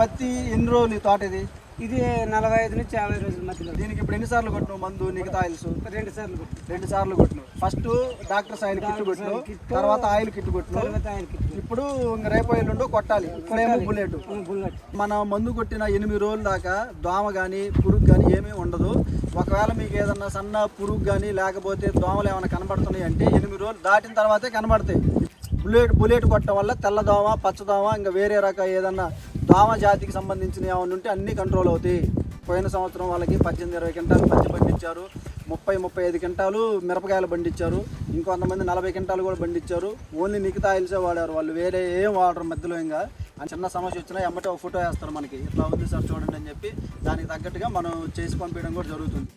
పత్తి ఎన్ని రోజులు ఈ తోట ఇది? ఇది నలభై ఐదు నుంచి యాభై రోజుల మధ్యలో. దీనికి ఇప్పుడు ఎన్నిసార్లు కొట్టినావు? మందు నిగతా ఆయిల్స్ రెండు సార్లు కొట్టు. రెండు సార్లు కొట్టినావు. ఫస్ట్ డాక్టర్స్ ఆయిల్ కిట్ కొట్టినావు. తర్వాత ఆయిల్ కిట్ కొట్టినావు. ఇప్పుడు ఇంక రేపు ఎల్లుండో కొట్టాలి. ఇప్పుడేమో బుల్లెట్. మన మందు కొట్టిన ఎనిమిది రోజుల దాకా దోమ కానీ పురుగు కానీ ఏమీ ఉండదు. ఒకవేళ మీకు ఏదన్నా సన్న పురుగు కానీ లేకపోతే దోమలు ఏమైనా కనబడుతున్నాయి అంటే ఎనిమిది రోజులు దాటిన తర్వాతే కనబడతాయి. బుల్లెట్ బుల్లెట్ కొట్టడం వల్ల తెల్ల దోమ పచ్చ దోమ ఇంకా వేరే రకం ఏదన్నా దోమ జాతికి సంబంధించిన ఏమైనా ఉంటే అన్నీ కంట్రోల్ అవుతాయి. పోయిన సంవత్సరం వాళ్ళకి పద్దెనిమిది ఇరవై క్వింటాలు పచ్చి పండించారు. ముప్పై ముప్పై ఐదు క్వింటాలు మిరపకాయలు పండించారు. ఇంకొంతమంది నలభై క్వింటాలు కూడా పండించారు. ఓన్లీ నిఖితా ఆయిల్సే వాడారు వాళ్ళు. వేరే ఏం వాడరు మధ్యలో ఇంకా. చిన్న సమస్య వచ్చినా ఎమ్మటే ఒక ఫోటో వేస్తారు మనకి. ఇట్లా ఉంది సార్ చూడండి అని చెప్పి దానికి తగ్గట్టుగా మనం చేసి పంపించడం కూడా జరుగుతుంది.